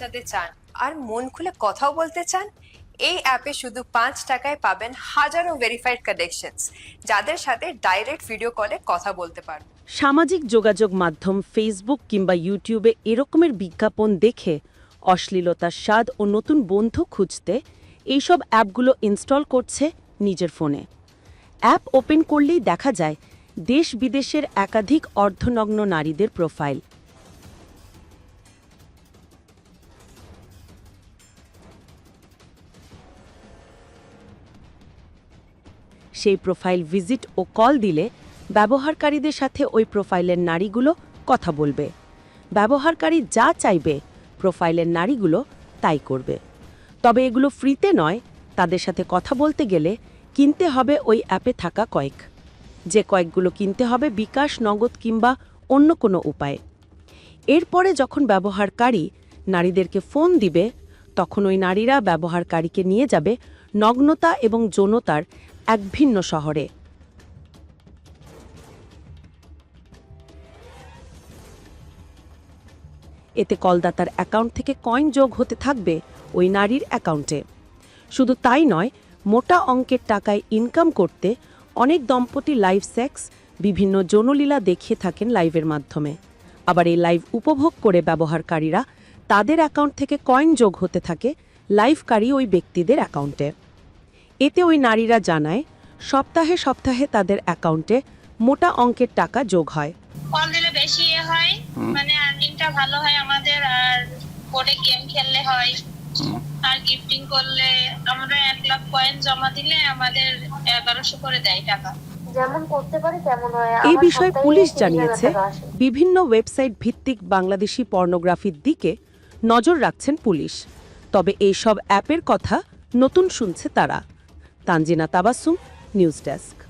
কাটাতে চান। আর মন খুলে কথাও বলতে চান, এই অ্যাপে শুধু পাঁচ টাকায় পাবেন হাজারো ভেরিফাইড কানেকশনস যাদের সাথে ডাইরেক্ট ভিডিও কলে কথা বলতে পারবেন। সামাজিক যোগাযোগ মাধ্যম ফেসবুক কিংবা ইউটিউবে এরকমের বিজ্ঞাপন দেখে অশ্লীলতার স্বাদ ও নতুন বন্ধু খুঁজতে এইসব অ্যাপগুলো ইনস্টল করছে নিজের ফোনে। অ্যাপ ওপেন করলেই দেখা যায় দেশ বিদেশের একাধিক অর্ধনগ্ন নারীদের প্রোফাইল সেই প্রোফাইল ভিজিট ও কল দিলে ব্যবহারকারীদের সাথে ওই প্রোফাইলের নারীগুলো কথা বলবে। ব্যবহারকারী যা চাইবে প্রোফাইলের নারীগুলো তাই করবে। তবে এগুলো ফ্রিতে নয়, তাদের সাথে কথা বলতে গেলে কিনতে হবে ওই অ্যাপে থাকা কয়েক। যে কয়েকগুলো কিনতে হবে বিকাশ, নগদ কিংবা অন্য কোনো উপায়ে। এরপরে যখন ব্যবহারকারী নারীদেরকে ফোন দিবে, তখন ওই নারীরা ব্যবহারকারীকে নিয়ে যাবে নগ্নতা এবং যৌনতার এক ভিন্ন শহরে। এতে কলদাতার অ্যাকাউন্ট থেকে কয়েন যোগ হতে থাকবে ওই নারীর অ্যাকাউন্টে। শুধু তাই নয়, মোটা অঙ্কের টাকায় ইনকাম করতে অনেক দম্পতি লাইভ সেক্স বিভিন্ন যৌনলীলা দেখিয়ে থাকেন লাইভের মাধ্যমে। আবার এই লাইভ উপভোগ করে ব্যবহারকারীরা তাদের অ্যাকাউন্ট থেকে কয়েন যোগ হতে থাকে লাইভকারী ওই ব্যক্তিদের অ্যাকাউন্টে। এতে ওই নারীরা জানায় সপ্তাহে সপ্তাহে তাদের অ্যাকাউন্টে মোটা অঙ্কের টাকা যোগ হয়। কল দিলে বেশি ইয়ে হয় মানে আর্নিংটা ভালো হয় আমাদের আর কোডে গেম খেললে হয়। আর গিফটিং করলে আমরা এক লাখ কয়েন জমা দিলে আমাদের এগারোশো করে দেয় টাকা। যেমন করতে পারে তেমন এই বিষয়ে পুলিশ জানিয়েছে বিভিন্ন ওয়েবসাইট ভিত্তিক বাংলাদেশি পর্নোগ্রাফির দিকে নজর রাখছেন পুলিশ। তবে এই সব অ্যাপের কথা নতুন শুনছে তারা। Tanjina Tabassum news desk.